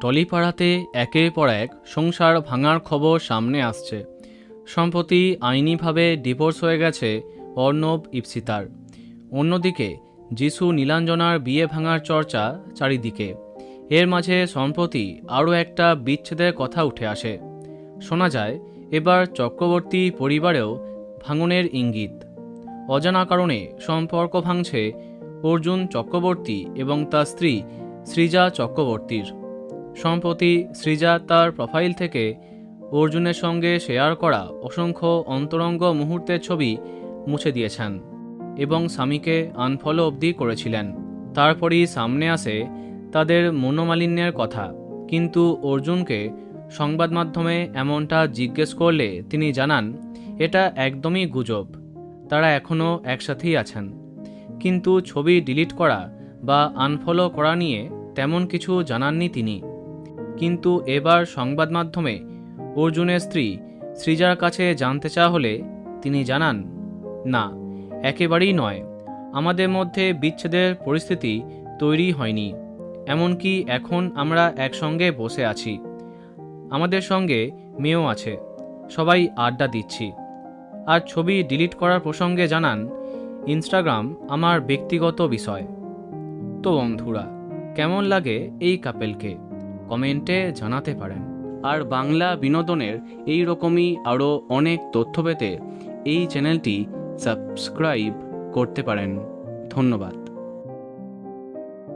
টলিপাড়াতে একের পর এক সংসার ভাঙার খবর সামনে আসছে। সম্প্রতি আইনিভাবে ডিভোর্স হয়ে গেছে অর্ণব ইপসিতার অন্যদিকে যিশু নীলাঞ্জনার বিয়ে ভাঙার চর্চা চারিদিকে। এর মাঝে সম্প্রতি আরও একটা বিচ্ছেদের কথা উঠে আসে। শোনা যায়, এবার চক্রবর্তী পরিবারেও ভাঙনের ইঙ্গিত। অজানা কারণে সম্পর্ক ভাঙছে অর্জুন চক্রবর্তী এবং তার স্ত্রী সৃজা চক্রবর্তীর। সম্প্রতি সৃজা তার প্রোফাইল থেকে অর্জুনের সঙ্গে শেয়ার করা অসংখ্য অন্তরঙ্গ মুহূর্তের ছবি মুছে দিয়েছেন এবং স্বামীকে আনফলো অবধি করেছিলেন। তারপরই সামনে আসে তাদের মনোমালিন্যের কথা। কিন্তু অর্জুনকে সংবাদ মাধ্যমে এমনটা জিজ্ঞেস করলে তিনি জানান, এটা একদমই গুজব। তারা এখনও একসাথেই আছেন। কিন্তু ছবি ডিলিট করা বা আনফলো করা নিয়ে তেমন কিছু জানাননি তিনি। কিন্তু এবার সংবাদ মাধ্যমে অর্জুনের স্ত্রী সৃজার কাছে জানতে চাওয়া হলে তিনি জানান, না, একেবারেই নয়। আমাদের মধ্যে বিচ্ছেদের পরিস্থিতি তৈরি হয়নি। এমনকি এখন আমরা একসঙ্গে বসে আছি। আমাদের সঙ্গে মেয়েও আছে। সবাই আড্ডা দিচ্ছি। আর ছবি ডিলিট করার প্রসঙ্গে জানান, ইনস্টাগ্রাম আমার ব্যক্তিগত বিষয়। তো বন্ধুরা, কেমন লাগে এই কাপেলকে? কমেন্টে জানাতে পারেন। আর বাংলা বিনোদনের এই রকমই আরও অনেক তথ্য পেতে এই চ্যানেলটি সাবস্ক্রাইব করতে পারেন। ধন্যবাদ।